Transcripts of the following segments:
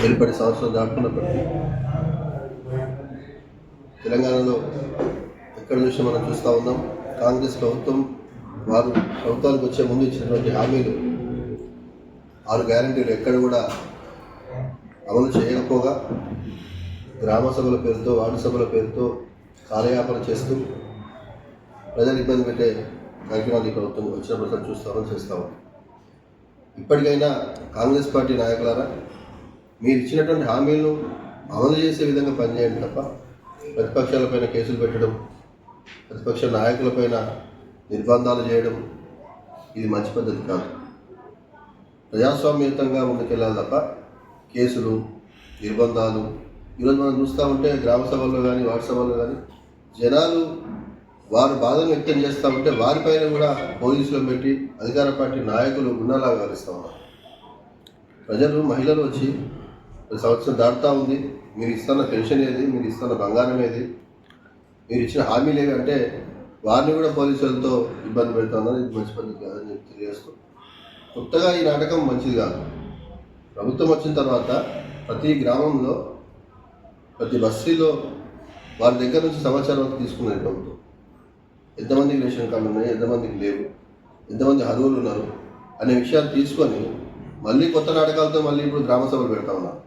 ఏర్పడి సంవత్సరం దాటుకున్నప్పటికీ తెలంగాణలో ఎక్కడ చూసి మనం చూస్తూ ఉన్నాం? కాంగ్రెస్ ప్రభుత్వం వారు ప్రభుత్వానికి వచ్చే ముందు ఇచ్చినటువంటి హామీలు ఆరు గ్యారంటీలు ఎక్కడ కూడా అమలు చేయకపోగా గ్రామ సభల పేరుతో వార్డు సభల పేరుతో కాలయాపన చేస్తూ ప్రజలు ఇబ్బంది పెట్టే కాకినాడ ప్రభుత్వం వచ్చిన ప్రజలు చూస్తామని చేస్తాము ఇప్పటికైనా కాంగ్రెస్ పార్టీ నాయకులారా మీరు ఇచ్చినటువంటి హామీలను అమలు చేసే విధంగా పనిచేయండి తప్ప ప్రతిపక్షాలపైన కేసులు పెట్టడం ప్రతిపక్ష నాయకులపైన నిర్బంధాలు చేయడం ఇది మంచి పద్ధతి కాదు. ప్రజాస్వామ్యయుతంగా ముందుకెళ్ళాలి తప్ప కేసులు నిర్బంధాలు ఈరోజు మనం చూస్తూ ఉంటే గ్రామ సభల్లో కానీ వార్డు సభల్లో కానీ జనాలు వారు బాధను వ్యక్తం చేస్తూ ఉంటే వారిపైన కూడా పోలీసులు పెట్టి అధికార పార్టీ నాయకులు గుండాలా కలుస్తూ ఉన్నారు. ప్రజలు మహిళలు వచ్చి సంవత్సరం దాటుతూ ఉంది. మీరు ఇస్తున్న పెన్షన్ ఏది? మీరు ఇస్తున్న బంగారం ఏది? మీరు ఇచ్చిన హామీలు ఏవి? అంటే వారిని కూడా పోలీసులతో ఇబ్బంది పెడుతున్నారు. ఇది మంచి పద్ధతి కాదని చెప్పి తెలియజేస్తూ కొత్తగా ఈ నాటకం మంచిది కాదు. ప్రభుత్వం వచ్చిన తర్వాత ప్రతి గ్రామంలో ప్రతి బస్సీలో వారి దగ్గర నుంచి సమాచారం అంతా తీసుకున్నది ప్రభుత్వం ఎంతమందికి రేషన్ కార్డులు ఉన్నాయి ఎంతమందికి లేవు ఎంతమంది అర్హులు ఉన్నారు అనే విషయాలు తీసుకొని మళ్ళీ కొత్త నాటకాలతో మళ్ళీ ఇప్పుడు గ్రామ సభలు పెడతా ఉన్నారు.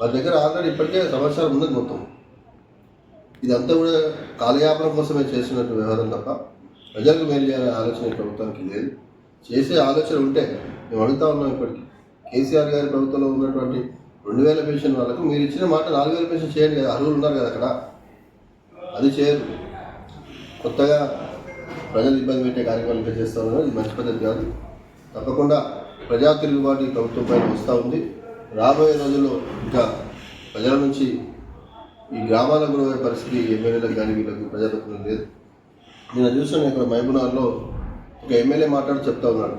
వారి దగ్గర ఆల్రెడీ ఇప్పటికే సమాచారం ఉన్నది మొత్తం. ఇదంతా కూడా కాలయాపన కోసమే చేసినట్టు వ్యవహారం తప్ప ప్రజలకు మేలు చేయాలనే ఆలోచన ప్రభుత్వానికి లేదు. చేసే ఆలోచన ఉంటే మేము అడుగుతా ఉన్నాం ఇప్పటికీ. కేసీఆర్ గారి ప్రభుత్వంలో ఉన్నటువంటి రెండు వేల పెన్షన్ వాళ్ళకు మీరు ఇచ్చిన మాట నాలుగు వేల పెన్షన్ చేయండి కదా అర్హులు ఉన్నారు కదా అక్కడ. అది చేయరు. కొత్తగా ప్రజలు ఇబ్బంది పెట్టే కార్యక్రమాలు ఇంకా చేస్తూ ఉన్నారు ఇది మంచి పద్ధతి కాదు. తప్పకుండా ప్రజా తిరుగుబాటు ప్రభుత్వం పైన వస్తూ ఉంది. రాబోయే రోజుల్లో ఇంకా ప్రజల నుంచి ఈ గ్రామాలకు కూడా పరిస్థితి ఎమ్మెల్యేలకు కానీ వీళ్ళకి ప్రజలకు లేదు. నేను చూసాను ఇక్కడ మహబూనార్లో ఒక ఎమ్మెల్యే మాట్లాడి చెప్తా ఉన్నాడు.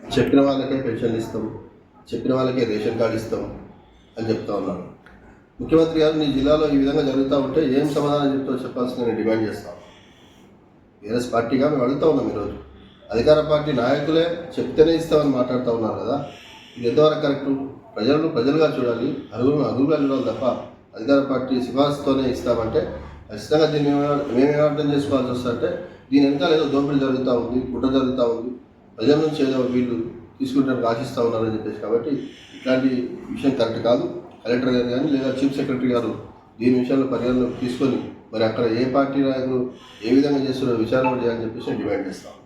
చెప్పిన వాళ్ళకే పెన్షన్ ఇస్తాం చెప్పిన వాళ్ళకే రేషన్ కార్డు ఇస్తాం అని చెప్తా ఉన్నాడు. ముఖ్యమంత్రి గారు నీ జిల్లాలో ఈ విధంగా జరుగుతూ ఉంటే ఏం సమాధానం చెప్తావు చెప్పాల్సింది డిమాండ్ చేస్తాను బీఆర్ఎస్ పార్టీగా మేము అడుగుతా ఉన్నాం ఈరోజు. అధికార పార్టీ నాయకులే చెప్తేనే ఇస్తామని మాట్లాడుతూ ఉన్నారు కదా. ఇది ఎంతవరకు కరెక్ట్? ప్రజలను ప్రజలుగా చూడాలి అరుగులను అరుగులుగా చూడాలి తప్ప అధికార పార్టీ సిఫార్సుతోనే ఇస్తామంటే ఖచ్చితంగా దీన్ని మేము- మేమేం అర్థం చేసుకోవాల్సి వస్తుంటే దీని వెనకాల ఏదో దోపిడీ జరుగుతూ ఉంది కుట్ర జరుగుతూ ఉంది. ప్రజల నుంచి ఏదో వీళ్ళు తీసుకుంటానికి ఆశిస్తూ ఉన్నారని చెప్పేసి కాబట్టి ఇట్లాంటి విషయం కరెక్ట్ కాదు. కలెక్టర్ గారు కానీ లేదా చీఫ్ సెక్రటరీ గారు దీని విషయంలో పరిగణలోకి తీసుకొని మరి అక్కడ ఏ పార్టీ నాయకులు ఏ విధంగా చేస్తున్నారో విచారణ చేయాలని చెప్పేసి డిమాండ్ చేస్తాం